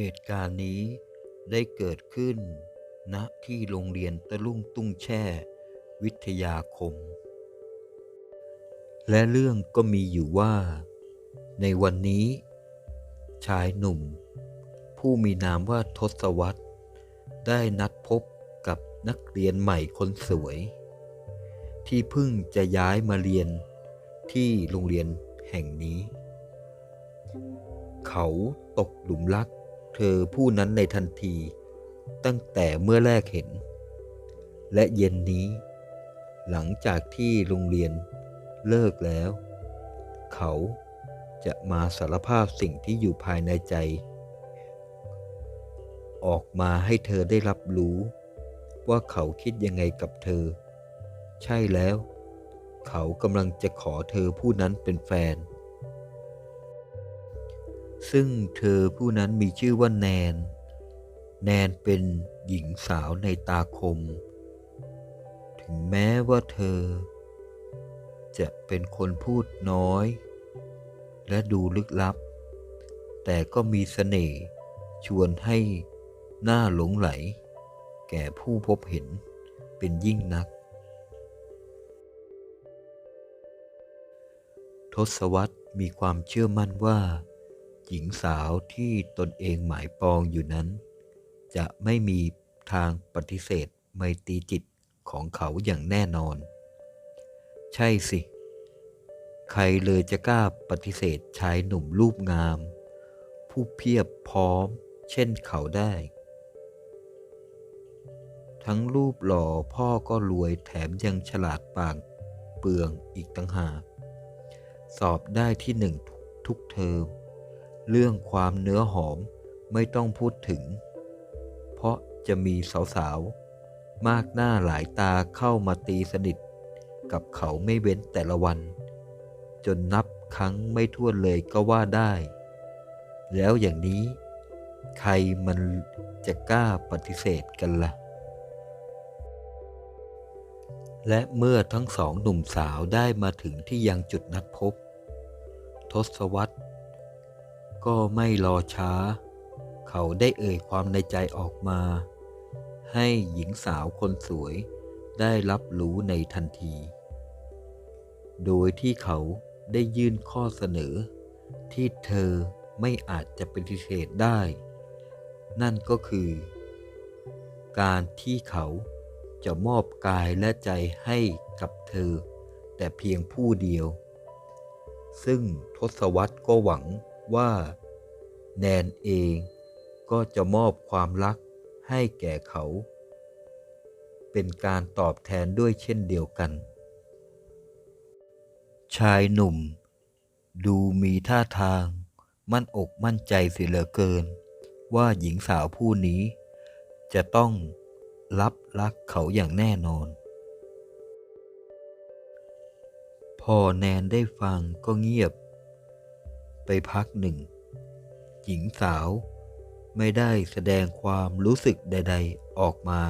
เหตุการณ์นี้ได้เกิดขึ้นณที่โรงเรียนตะลุ่งตุ้งแช่ วิทยาคม และเรื่องก็มีอยู่ว่า ในวันนี้ ชายหนุ่ม ผู้มีนามว่าทศวรรษได้นัดพบกับนักเรียนใหม่คนสวย ที่เพิ่งจะย้ายมาเรียนที่โรงเรียนแห่งนี้ เขาตกหลุมรัก เธอผู้นั้นในทันที ตั้งแต่เมื่อแรกเห็น และเย็นนี้ หลังจากที่โรงเรียนเลิกแล้ว เขาจะมาสารภาพสิ่งที่อยู่ภายในใจ ออกมาให้เธอได้รับรู้ ว่าเขาคิดยังไงกับเธอ ใช่แล้ว เขากำลังจะขอเธอผู้นั้นเป็นแฟน ซึ่งเธอผู้นั้นมีชื่อว่าแนน แนนเป็นหญิงสาวในตาคม ถึงแม้ว่าเธอ จะเป็นคนพูดน้อย และดูลึกลับ แต่ก็มีเสน่ห์ชวนให้หน้าหลงไหล แก่ผู้พบเห็นเป็นยิ่งนัก ทศวรรษมีความเชื่อมั่นว่า หญิงสาวที่ตนเองหมายปองอยู่นั้น จะไม่มีทางปฏิเสธไมตรีจิตของเขาอย่างแน่นอน ใช่สิ ใครเลยจะกล้าปฏิเสธชายหนุ่มรูปงาม ผู้เพียบพร้อม เช่นเขาได้ ทั้งรูปหล่อพ่อก็รวยแถมยังฉลาดปางเปลืองอีกตั้งหาก สอบได้ที่หนึ่งทุกเทอม เรื่องความเนื้อหอมไม่ต้องพูดถึง เพราะจะมีสาวๆ มากหน้าหลายตาเข้ามาตีสนิท กับเขาไม่เว้นแต่ละวัน จนนับครั้งไม่ถ้วนเลยก็ว่าได้ แล้วอย่างนี้ ใครมันจะกล้าปฏิเสธกันละ่ะ และเมื่อทั้งสองหนุ่มสาวได้มาถึงที่ยังจุดนัดพบ ทศวรรษ ก็ไม่รอช้า เขาได้เอ่ยความในใจออกมา ให้หญิงสาวคนสวยได้รับรู้ในทันที โดยที่เขาได้ยื่นข้อเสนอ ที่เธอไม่อาจจะปฏิเสธได้ นั่นก็คือ การที่เขาจะมอบกายและใจให้กับเธอ แต่เพียงผู้เดียว ซึ่งทศวรรษก็หวัง ว่า แนนเองก็จะมอบความรักให้แก่เขา เป็นการตอบแทนด้วยเช่นเดียวกัน ชายหนุ่ม ดูมีท่าทาง มั่นอกมั่นใจเสียเหลือเกิน ว่าหญิงสาวผู้นี้ จะต้องรับรักเขาอย่างแน่นอน พอแนนได้ฟังก็เงียบ ไปพักหนึ่ง หญิงสาวไม่ได้แสดงความรู้สึกใด ๆออกมา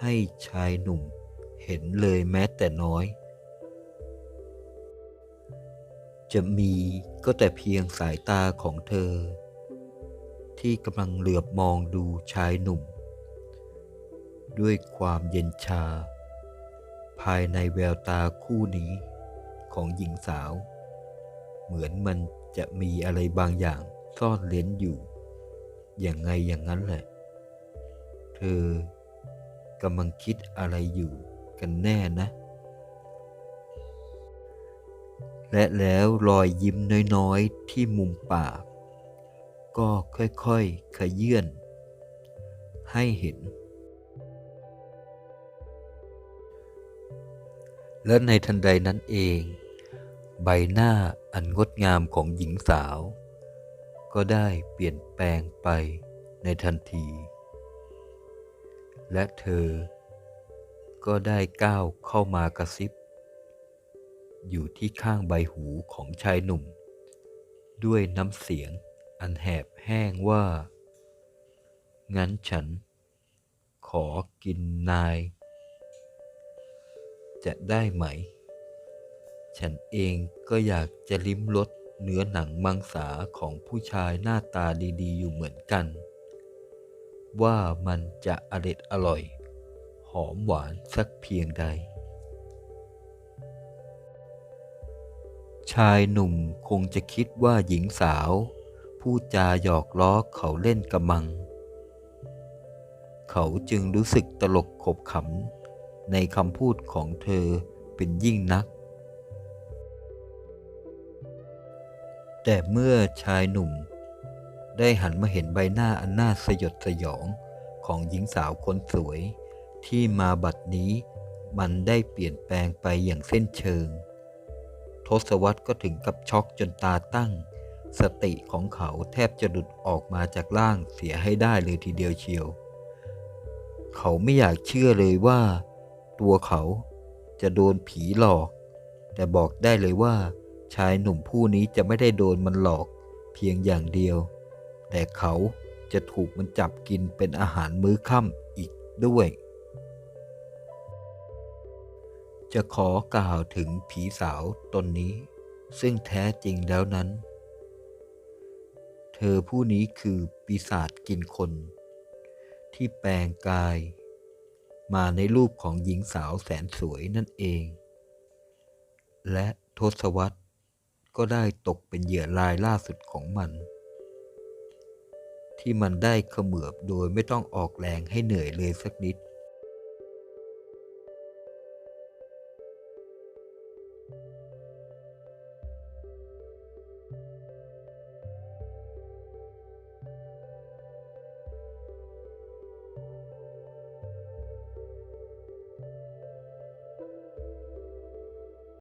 ให้ชายหนุ่มเห็นเลยแม้แต่น้อย จะมีก็แต่เพียงสายตาของเธอ ที่กำลังเหลือบมองดูชายหนุ่ม ด้วยความเย็นชา ภายในแววตาคู่นี้ของหญิงสาว เหมือนมัน จะมีอะไรบางอย่างซ่อนเล้นอยู่ อย่างไงอย่างนั้นแหละ เธอกำลังคิดอะไรอยู่กันแน่นะ และแล้วรอยยิ้มน้อยๆที่มุมปาก ก็ค่อยๆขยื่นให้เห็น และในทันใดนั้นเอง ใบหน้าอันงดงามของหญิงสาว ก็ได้เปลี่ยนแปลงไปในทันที และเธอ ก็ได้ก้าวเข้ามากระซิบ อยู่ที่ข้างใบหูของชายหนุ่ม ด้วยน้ำเสียงอันแหบแห้งว่า งั้นฉัน ขอกินนาย จะได้ไหม ฉันเองก็อยากจะลิ้มรสเนื้อหนังมังสาของผู้ชายหน้าตาดีๆ อยู่เหมือนกัน ว่ามันจะอร็ดอร่อย หอมหวานสักเพียงใด ชายหนุ่มคงจะคิดว่าหญิงสาวพูดจาหยอกล้อเขาเล่นกระมัง เขาจึงรู้สึกตลกขบขำในคำพูดของเธอเป็นยิ่งนัก แต่เมื่อชายหนุ่ม ได้หันมาเห็นใบหน้าอันน่าสยดสยองของหญิงสาวคนสวย ที่มาบัดนี้มันได้เปลี่ยนแปลงไปอย่างเส้นเชิง ทศวรรษก็ถึงกับช็อกจนตาตั้ง สติของเขาแทบจะหลุดออกมาจากร่างเสียให้ได้เลยทีเดียวเชียว เขาไม่อยากเชื่อเลยว่า ตัวเขาจะโดนผีหลอก แต่บอกได้เลยว่า ชายหนุ่มผู้นี้จะไม่ได้โดนมันหลอกเพียงอย่างเดียว แต่เขาจะถูกมันจับกินเป็นอาหารมื้อค่ำอีกด้วย จะขอกล่าวถึงผีสาวตนนี้ ซึ่งแท้จริงแล้วนั้น เธอผู้นี้คือปีศาจกินคน ที่แปลงกาย มาในรูปของหญิงสาวแสนสวยนั่นเอง และทศวรรษ ก็ได้ตกเป็นเหยื่อรายล่าสุดของมัน ที่มันได้เขมือบโดยไม่ต้องออกแรงให้เหนื่อยเลยสักนิด